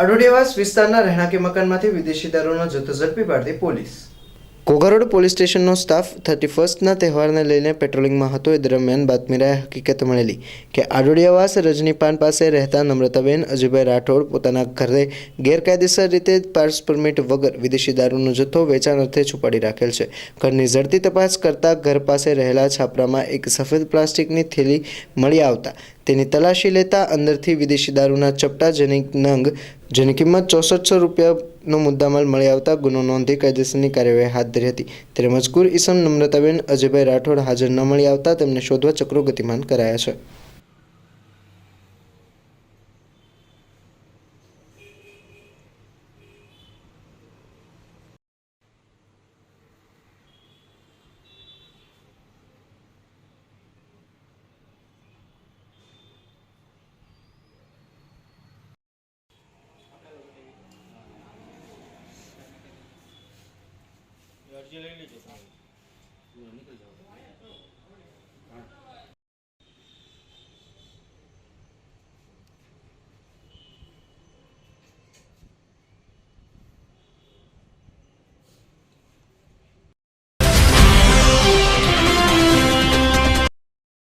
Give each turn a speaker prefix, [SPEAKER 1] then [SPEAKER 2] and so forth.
[SPEAKER 1] અડોડિયાવાસ વિસ્તારના રહેણાંકી મકાનમાંથી વિદેશી દારૂનો જથ્થો ઝડપી પાડતી પોલીસ. ઘોઘારોડ પોલીસ સ્ટેશનનો સ્ટાફ થર્ટી ફર્સ્ટના તહેવારને લઈને પેટ્રોલિંગમાં હતો. એ દરમિયાન બાતમીરાએ હકીકત મળેલી કે આડોડિયાવાસ રજનીપાન પાસે રહેતા નમ્રતાબેન અજયભાઈ રાઠોડ પોતાના ઘરે ગેરકાયદેસર રીતે પાર્સ પરમિટ વગર વિદેશી દારૂનો જથ્થો વેચાણ અર્થે છુપાડી રાખેલ છે. ઘરની ઝડપી તપાસ કરતા ઘર પાસે રહેલા છાપરામાં એક સફેદ પ્લાસ્ટિકની થેલી મળી આવતા તેની તલાશી લેતા અંદરથી વિદેશી દારૂના ચપટા જેની નંગ, જેની કિંમત ચોસઠસો રૂપિયાનો મુદ્દામાલ મળી આવતા ગુનો નોંધી કાયદેસરની કાર્યવાહી હાથ ધરી હતી. ત્યારે મજકૂર ઈસમ નમ્રતાબેન અજયભાઈ રાઠોડ હાજર ન મળી આવતા તેમને શોધવા ચક્રો ગતિમાન કરાયા છે.
[SPEAKER 2] અરજી લઈ લેજો જાઓ